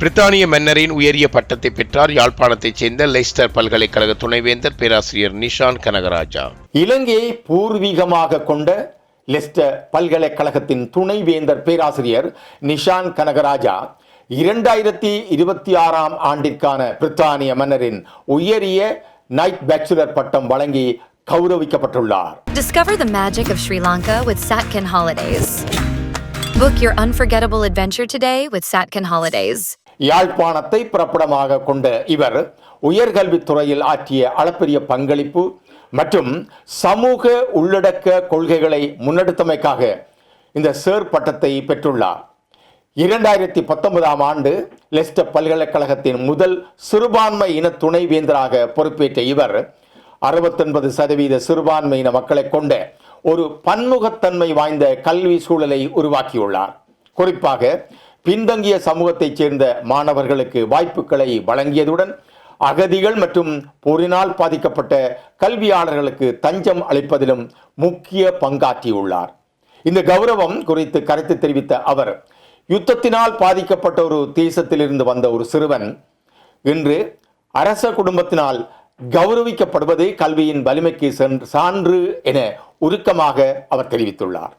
பிரித்தானிய மன்னரின் உயரிய பட்டத்தை பெற்றார் யாழ்ப்பாணத்தைச் சேர்ந்த லெஸ்டர் பல்கலைக்கழக துணைவேந்தர் பேராசிரியர் நிஷான் கனகராஜா இலங்கையை பூர்வீகமாக கொண்ட லெஸ்டர் பல்கலைக்கழகத்தின் துணைவேந்தர் பேராசிரியர் நிஷான் கனகராஜா இரண்டாயிரத்தி இருபத்தி ஆறாம் ஆண்டிற்கான பிரித்தானிய மன்னரின் உயரிய நைட் பேச்சுலர் பட்டம் வழங்கி கௌரவிக்கப்பட்டுள்ளார் Discover the magic of Sri Lanka with Satkin Holidays. Book your unforgettable adventure today with Satkin Holidays. யாழ்ப்பாணத்தை பிறப்பிடமாக கொண்ட இவர் உயர்கல்வித்துறையில் ஆற்றிய அளப்பரிய பங்களிப்பு மற்றும் சமூக உள்ளடக்க கொள்கைகளை முன்னெடுத்தமைக்காக இந்த சேர் பட்டத்தை பெற்றுள்ளார். இரண்டாயிரத்தி பத்தொன்பதாம் ஆண்டு லெஸ்டர் பல்கலைக்கழகத்தின் முதல் சிறுபான்மை இன துணைவேந்தராக பொறுப்பேற்ற இவர் அறுபத்தொன்பது சதவீத சிறுபான்மை இன மக்களை கொண்ட ஒரு பன்முகத்தன்மை வாய்ந்த கல்வி சூழலை உருவாக்கியுள்ளார். குறிப்பாக பின்தங்கிய சமூகத்தைச் சேர்ந்த மாணவர்களுக்கு வாய்ப்புகளை வழங்கியதுடன் அகதிகள் மற்றும் போரினால் பாதிக்கப்பட்ட கல்வியாளர்களுக்கு தஞ்சம் அளிப்பதிலும் முக்கிய பங்காற்றியுள்ளார். இந்த கௌரவம் குறித்து கருத்து தெரிவித்த அவர் யுத்தத்தினால் பாதிக்கப்பட்ட ஒரு தேசத்திலிருந்து வந்த ஒரு சிறுவன் இன்று அரச குடும்பத்தினால் கௌரவிக்கப்படுவது கல்வியின் வலிமைக்கு சென்று சான்று என உருக்கமாக அவர் தெரிவித்துள்ளார்.